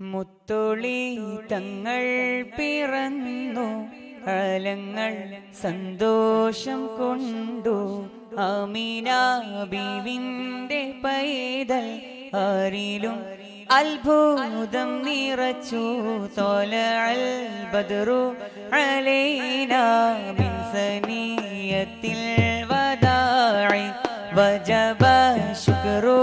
മുത്തൊളി തങ്ങൾ പിറന്നു ഫലങ്ങൾ സന്തോഷം കൊണ്ടു. അമീന പൈതൽ ആരിലും അത്ഭുതം നിറച്ചു. തോല അൽബദറു ബദറു അലൈന ബിൻ സനിയത്തിൽ വദാഇ വജബ ശുക്രോ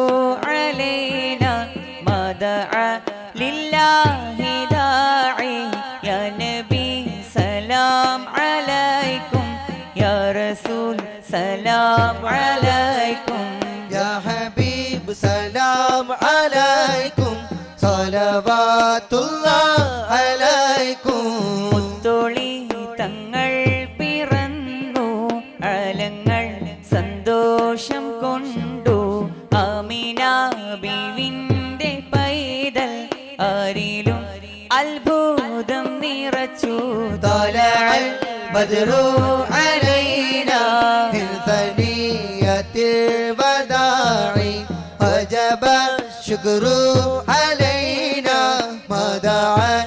അലൈക്കും സലവാത്തുള്ള അലൈക്കും. മുത്തോളി തങ്ങൾ പിറന്നു അലങ്ങൾ സന്തോഷം കൊണ്ടു. അമീന ബിവിന്റെ പൈതൽ ആരിലും അത്ഭുതം നിറച്ചു. തലൽ ബദറോ الشكر علينا ما دعا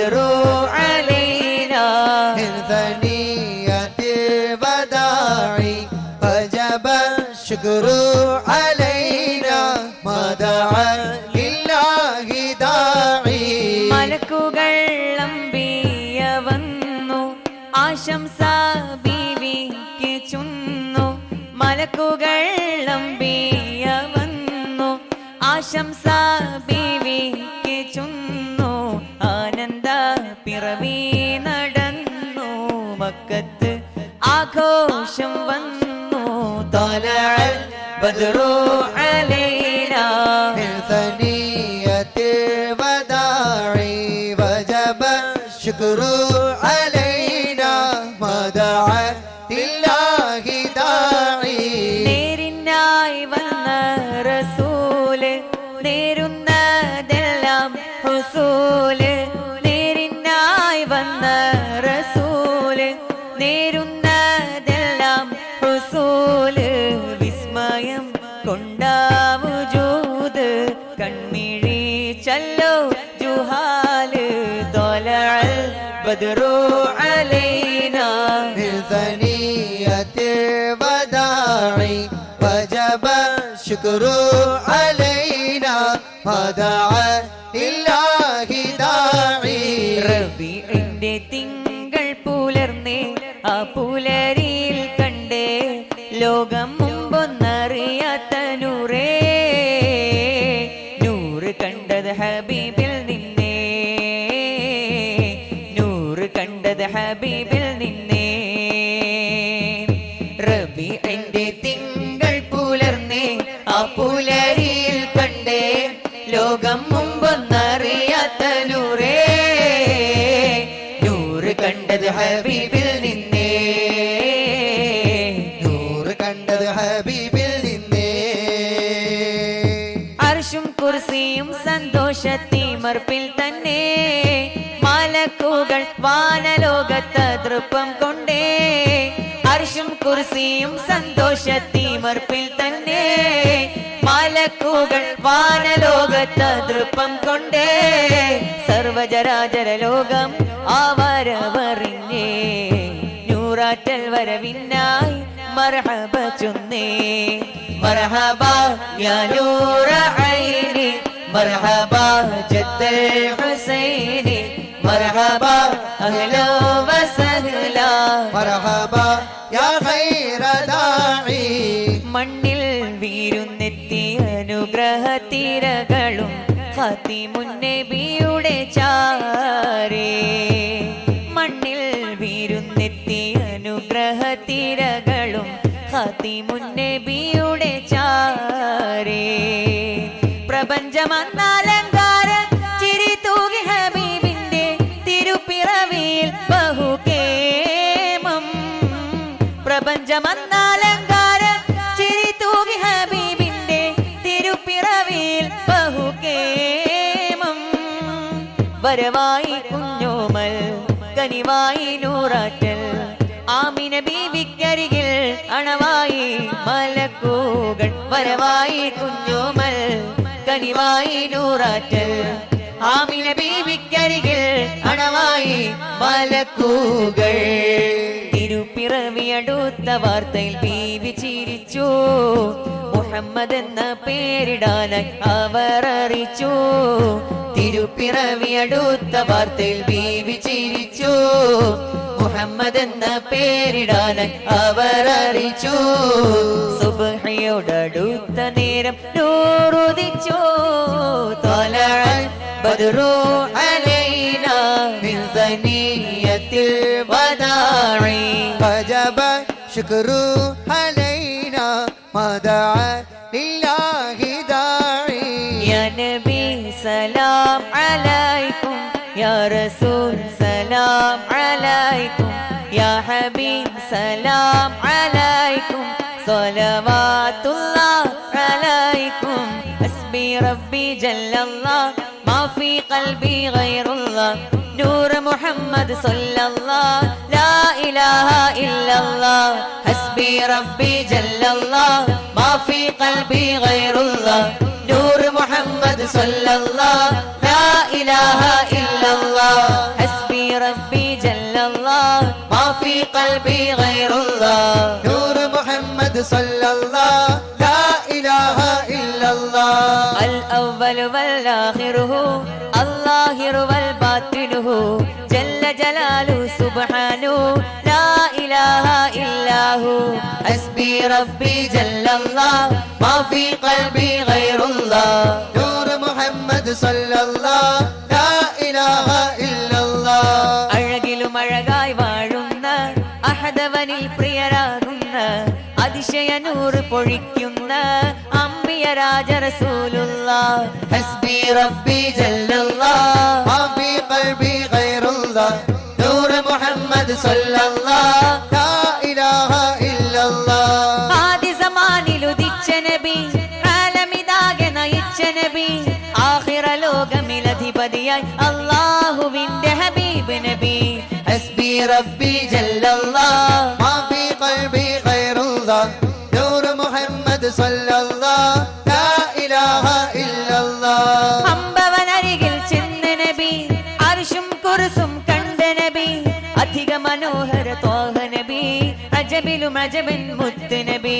ബദറു അലൈനാ من ثنية الوداع وجب الشكر علينا ما دعا لله داعي മലക്കുകൾ അമ്പിയ വന്നു ആശംസ ബീവിക്ക് ചുന്നു മലക്കുകൾ അമ്പിയ വന്നു ആശംസ ബീവിക്ക് ചുന്നു ആനന്ദ പിറവി നടന്നു മക്കത്ത് ആഘോഷം വന്നു طلع البدر علينا من ثنية الوداع وجب الشكر കൺമിഴി ചല്ലോ ജുഹാല് തൊലൽ ബദറു അലൈനാ من ثنية الوداع وجب الشكر علينا ما دعا لله ദാഇ റബീഇന്റെ തിങ്കൾ പുലർന്നേ ആ പുലരിയിൽ കണ്ടേ ലോകം പുലരിയിൽ കണ്ടേ. ലോകം മുമ്പൊന്നറിയാത്ത നൂറേ. നൂറ് കണ്ടത് ഹബീബിൽ നിന്നേ. നൂറ് കണ്ടത് ഹബീബിൽ നിന്നേ. അർഷും കുർസിയും സന്തോഷത്തിമർപ്പിൽ തന്നെ. മലക്കുകൾ വാനലോകത്ത് തൃപ്പം കൊണ്ടേ അർഷും കുർസിയും സന്തോഷത്തിമർപ്പിൽ തന്നെ. മലക്കുകൾ വാനലോകത്ത് തൃപ്പം കൊണ്ടേ. സർവജരാചര ലോകം ആവരവറിഞ്ഞേ. നൂറാറ്റൽ വരവിനായി മർഹബ ചൊന്നേ. മർഹബ യാ നൂറ ഐനി മർഹബ ജദ്ദൽ ഹുസൈനി. മർഹബ അഹ്ലാ വസഹ്ലാ മർഹബാ യാ ഖൈറ ദാഇ മണ്ണിൽ വീരുന്നെത്തിയ അനുഗ്രഹ തിരകളും ഹത്തിമുന്നബിയുടെ ചാരേ. മണ്ണിൽ വീരുന്നെത്തിയ അനുഗ്രഹ തിരകളും ഹത്തിമുന്നബിയുടെ ചാരേ. പ്രപഞ്ചമന്നാലങ്കാര പ്രപഞ്ചമന്നാലങ്കാര ചിരി തൂകി ഹബീബിന്റെ തിരുപ്പിറവിയിൽ ബഹുകേമം. വരവായി കുഞ്ഞോമൽ കനിവായി നൂറാറ്റൽ. ആമിന ബീവിക്കരികിൽ അണവായി മലക്കൂകൾ. വരവായി കുഞ്ഞോമൽ കനിവായി നൂറാറ്റൽ. ആമിന ബീവിക്കരികിൽ അണവായി മലക്കൂകൾ. തിരുപ്പിറവി അടുത്ത വാർത്തയിൽ ബീവി ചിരിച്ചു. മുഹമ്മദ് എന്ന പേരിടാനായി അവർ അറിയിച്ചു. തിരുപ്പിറവി അടുത്ത വാർത്തയിൽ ബീവി ചിരിച്ചു. മുഹമ്മദ് എന്ന പേരിടാനായി അവർ അറിയിച്ചു. സുബഹയോടടുത്ത നേരം നൂറുദിച്ചു. തോലാൾ ബദറോ അലൈന داعي وجب شكر علينا ما دعا لله داعي. يا نبي سلام عليكم يا رسول سلام عليكم يا حبيب سلام عليكم صلوات الله عليكم. اسمي ربي جل الله ما في قلبي غير الله. نور محمد صلى الله لا إله إلا الله حسبي ربي جل الله ما في قلبي غير الله نور محمد صلى الله لا إله إلا الله حسبي ربي جل الله ما في قلبي غير الله نور محمد صلى الله لا إله إلا الله الأول والآخر هو الظاهر والباطن هو جل جلاله إلا هو حسبي ربي جل الله ما في قلبي غير الله نور محمد صلى الله لا إله إلا الله അഴകിലും അഴകായി വാഴുന്ന അഹദവനിൽ പ്രിയരാകുന്ന അതിശയ നൂറ് പൊഴിക്കുന്ന അമ്പിയ രാജ റസൂലുള്ള ഹസ്ബി റബ്ബി ജല്ലല്ലാ ما في قلبي غير الله نور നയിച്ച നബി കാലമിതാകെ നയിച്ച നബി ആഹിറ ലോകമിലധിപതിയായി അള്ളാഹുവിന്റെ ഹബീബ് നബി. ഹസ്ബി റബ്ബി ജല്ലല്ലാഹ് മാ ഫീ ഖൽബി ഖൈറുല്ലാഹ് നൂർ മുഹമ്മദ് സല്ലല്ലാ ലാ ഇലാഹ ഇല്ലല്ലാ. അമ്പവനരികിൽ ചെന്ന നബി അർശും കുർസും കണ്ട നബി. അധിക മനോഹര തോഹ നബി അജബിലും അജബൻ മുത്ത് നബി.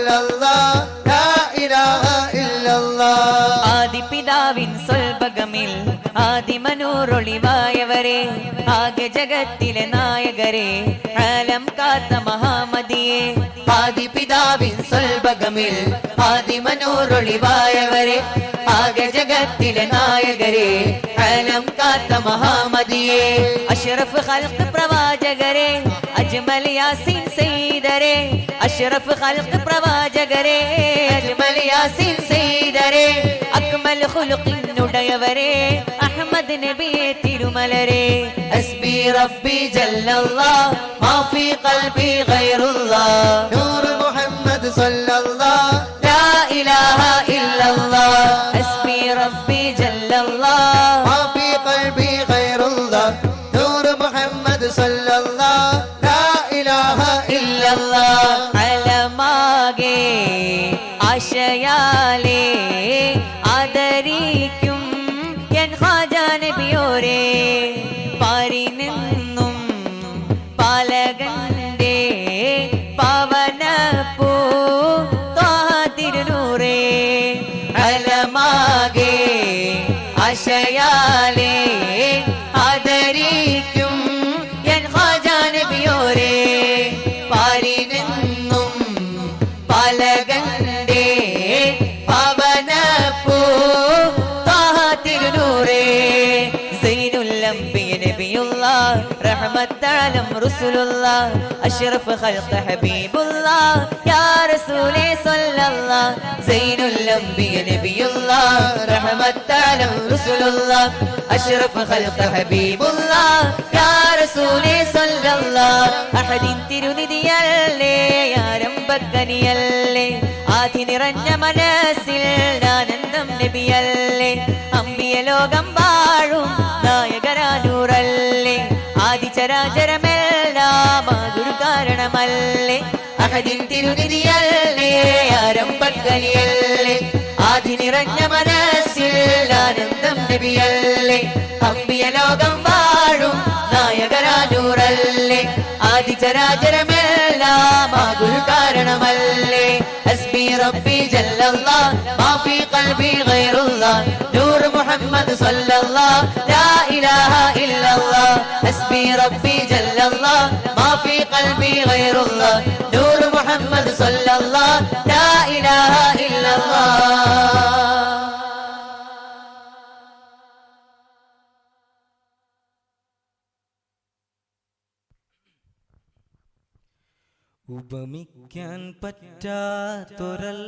സ്വൽഭഗമിൽ ആദിമനൂറൊളിവായവരെ ആകെ ജഗത്തിലെ നായകരെ ആലം കാത്ത മഹാമതിയെ. ആദിപിതാവിൻ സ്വൽഭഗമിൽ ആദിമനൂറൊളിവായവരെ ആകെ ജഗത്തിലെ നായകരെ ആലം കാത്ത മഹാമതിയെ. അഷറഫ് ഖൽഖ് പ്രവാചകരെ അജ്മൽ യാസീൻ സയ്യിദരെ. അഷറഫ് ഖൽഖ് പ്രവാചകരെ അജ്മൽ യാസീൻ സയ്യിദരെ. അക്മൽ അഹമ്മദ് നബിയെ തിരുമലരെ. ഹസ്ബി റബ്ബി ജല്ലല്ലാ മാഫി ഖൽബി ഗൈറുല്ലാ റഹ്മത്താലം റസൂലുള്ള അഷ്റഫ് ഖൽഖ ഹബീബുള്ള യാ റസൂലേ സ്വല്ലല്ലാഹ് സൈനുൽ അംബിയ നബിയുള്ള റഹ്മത്താലം റസൂലുള്ള അഷ്റഫ് ഖൽഖ ഹബീബുള്ള യാ റസൂലേ സ്വല്ലല്ലാഹ് അഹദിൻ തിരുനിധിയല്ലേ ആരംഭക്കനിയല്ലേ ആധി നിറഞ്ഞ മനസ്സിൽ ആനന്ദം നബിയല്ലേ അമ്പിയ ലോകം വാഴും ആദിചരാചരമെല്ലാം അതൊരു കാരണമല്ലേ? അഹദിൻ തിരുനിധിയല്ലേ ആരംഭക്കലിയല്ലേ ആധി നിറഞ്ഞ മനസ്സിൽ ആനന്ദം നബിയല്ലേ? അമ്പിയ ലോകം വാഴും നായകരാജൂറല്ലേ? ആദിചരാചരമെല്ലാം ഗുരു കാരണമല്ലേ? ഹസ്ബി റബ്ബി ജല്ലല്ലാഹ് മാഫി ഖൽബി ഗൈറുല്ലാഹ് നൂർ മുഹമ്മദ് സല്ലല്ലാഹ് ലാ ഇലാഹ ഇല്ലല്ലാഹ് ഹസ്ബി റബ്ബി ജല്ലല്ലാഹ് മാ ഫീ ഖൽബി ഗൈറുല്ലാഹ് നൂർ മുഹമ്മദ് സല്ലല്ലാഹ് ലാ ഇലാഹ ഇല്ലല്ലാഹ്. ഉപമിക്കാൻ പറ്റാത്തൊരൽ